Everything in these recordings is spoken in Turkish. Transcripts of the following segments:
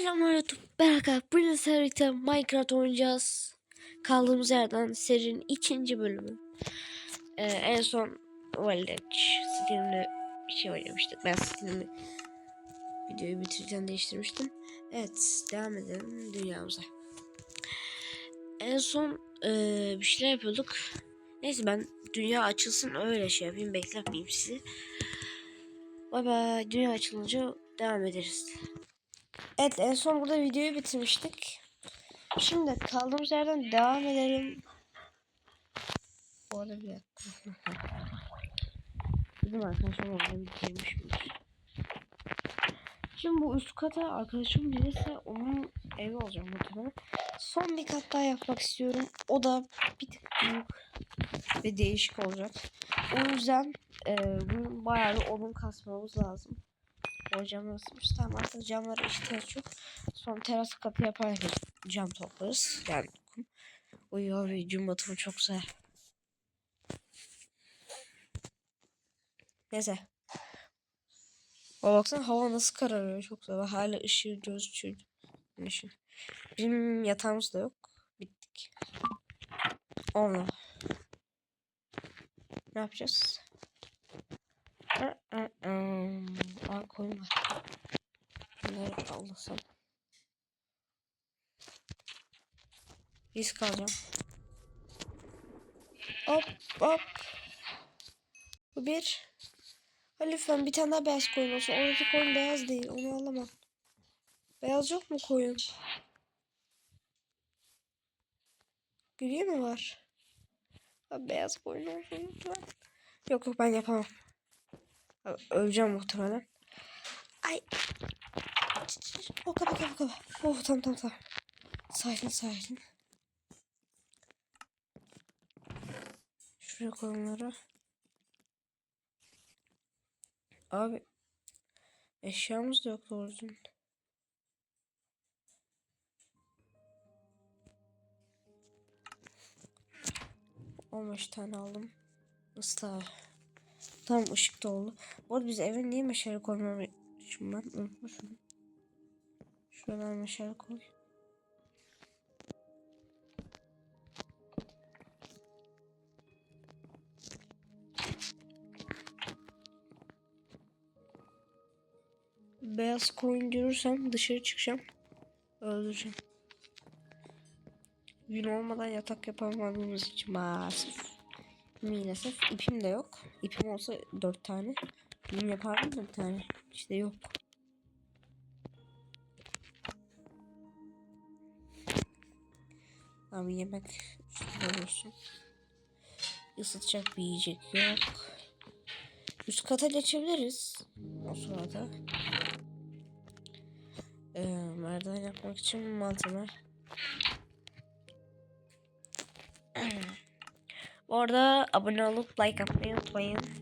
Selamlar YouTube. Ben Hakan. Bugün birlikte Minecraft oynayacağız. Kaldığımız yerden serinin ikinci bölümü. Ee, en son Village stilimli bir şey oynamıştık. Ben stilimi videoyu bitirirken değiştirmiştim. Evet devam edelim dünyamıza. En son ee, bir şeyler yapıyorduk. Neyse ben dünya açılsın öyle şey yapayım bekletmeyeyim sizi. Bay bay dünya açılınca devam ederiz. Evet en son burada videoyu bitirmiştik. Şimdi kaldığımız yerden devam edelim. Bu arada bir dakika. Bizim arkadaşım oradan bitirmişmiş. Şimdi bu üst kata arkadaşım gelirse onun evi olacak muhtemelen. Son bir kat daha yapmak istiyorum. O da bir tık büyük ve değişik olacak. O yüzden e, bayağı bir odun kasmamız lazım. O camlar ısınmış. Tamam artık camlara ihtiyaç yok. Son teras katı yaparken cam toplarız. Yani kum. Uy abi gün batımı çok güzel. Neyse. O baksana hava nasıl kararıyor çok güzel. Hala ışığı gözüküyor. Bizim yatağımız da yok. Bittik. Allah. Ne yapacağız? Koyma. Bunları alsam. Risk alacağım. Hop hop. Bu bir. Lütfen bir tane daha beyaz koyun olsun. Oradaki koyun beyaz değil. Onu alamam. Beyaz yok mu koyun? Gri mi var? Ha, beyaz koyun olsun lütfen. Yok yok ben yapamam. Abi, Öleceğim muhtemelen. Ay. Boka boka boka. Oh tamam tamam tamam. Sakin sakin. Şuraya koy. Abi. Eşyamız da yok doğru beş tane aldım. Islah. Tam ışık da oldu. Bu arada biz eve niye meşale koymamışım ben unutmuşum. Şuradan meşale koy. Beyaz koyun görürsem dışarı çıkacağım. Öldüreceğim. Gün olmadan yatak yapamadığımız için maalesef. Maalesef ipim de yok. İpim olsa dört tane. Bunu yapardım da bir tane. İşte yok. Abi yemek olsun. Isıtacak bir yiyecek yok. Üst kata geçebiliriz. O sırada. Ee, merdiven yapmak için malzeme. Orada abone olup like atmayı unutmayın.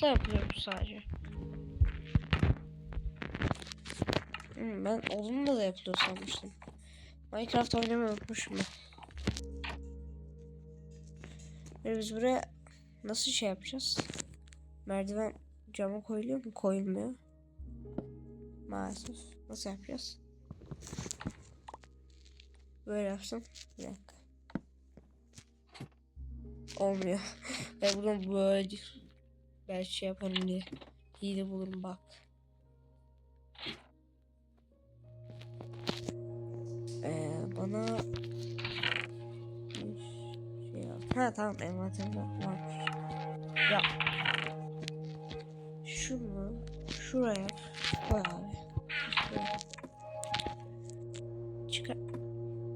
Ha, çubukla yapıyorum sadece. Hmm, ben odunla da yapılıyor sanmıştım. Minecraft oynamayı unutmuşum ben. Ve biz buraya nasıl şey yapacağız? Merdiven cama koyuluyor mu? Koyulmuyor. Maalesef. Nasıl yapacağız? Böyle yapsam. Bir dakika. Olmuyor. ben buradan böyle belki şey yaparım diye. De bulurum bak. Ee, bana şey yap. Ha tamam envanterimde varmış. Ya. Şunu şuraya koy abi. Çıkar.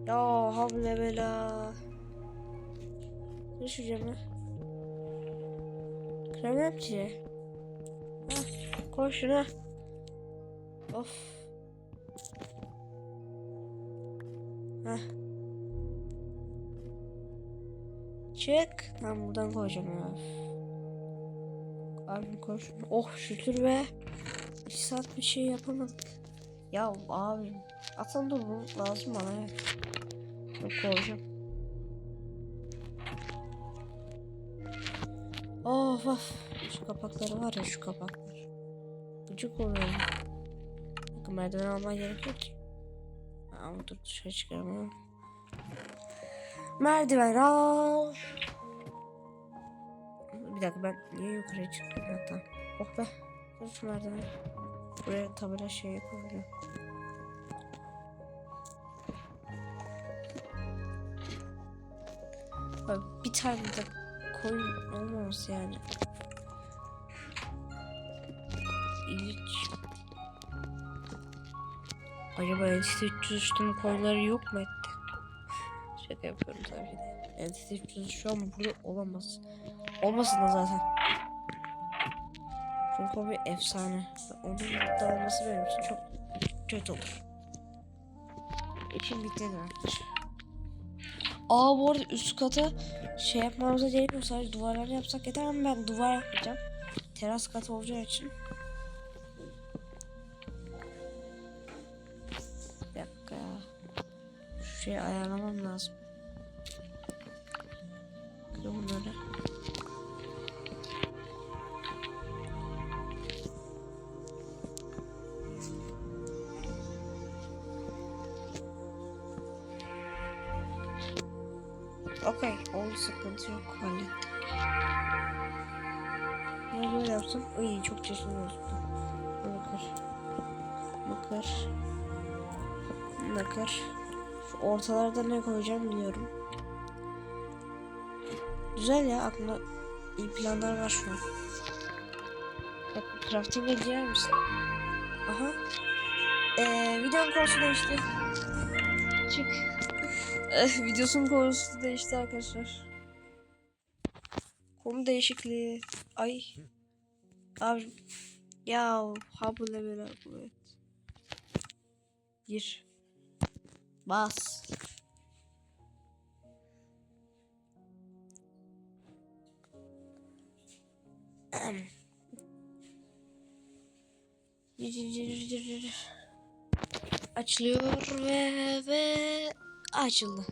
Ya havle bela. Kır şu. Kıramam ki. Hah, koy şuna. Of. Hah. Çık. Tamam buradan koyacağım ya. Abi koy şunu. Oh şükür be. 2 saat bir şey yapamadık. Ya abi. Atsan dur bu lazım bana. Yok koyacağım. Of of. Şu kapakları var ya şu kapaklar. Gıcık oluyorum. Bakın merdiven almaya gerek yok ki. Ama dur dışarı çıkaramam. Merdiven al. Bir dakika ben niye yukarıya çıktım hatta. Oh be. Dur şu merdiven. Buraya tabela şey yapabilirim. Bak bir tane de koyun olmaması yani. İlginç. Acaba Entity 303'tün koyunları yok mu etti? Şaka yapıyorum tabii ki. Entity 303 şu an burada olamaz. Olmasın da zaten. Çünkü o bir efsane. Onun da olması benim için çok kötü olur. İçim bitti arkadaşlar. Aa bu arada üst kata şey yapmamıza gerek yok. Sadece duvarları yapsak yeter ama ben duvar yapmayacağım. Teras katı olacağı için. Bir dakika ya. Şu şeyi ayarlamam lazım. Bunları. Oldu sıkıntı yok. Hallettik. Ne böyle yapsam? Ay çok çeşitli olsun. Bakır. Bakır. Bakır. Şu ortalarda ne koyacağım biliyorum. Güzel ya aklımda iyi planlar var şu an. Bak crafting'e girer misin? Aha. Ee, videonun konusu değişti. Çık. Eh, Videosunun konusu değişti arkadaşlar. Konu değişikliği. Ay. Abi. Ya habule kuvvet. Gir. Bas. Gir, gir. Açılıyor ve ve açıldı.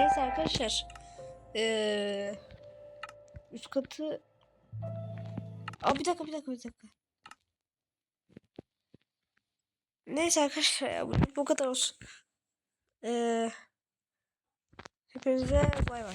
Neyse arkadaşlar. Ee, üst katı... Aa bir dakika bir dakika bir dakika. Neyse arkadaşlar ya bu, bu kadar olsun. Ee, hepinize bay bay.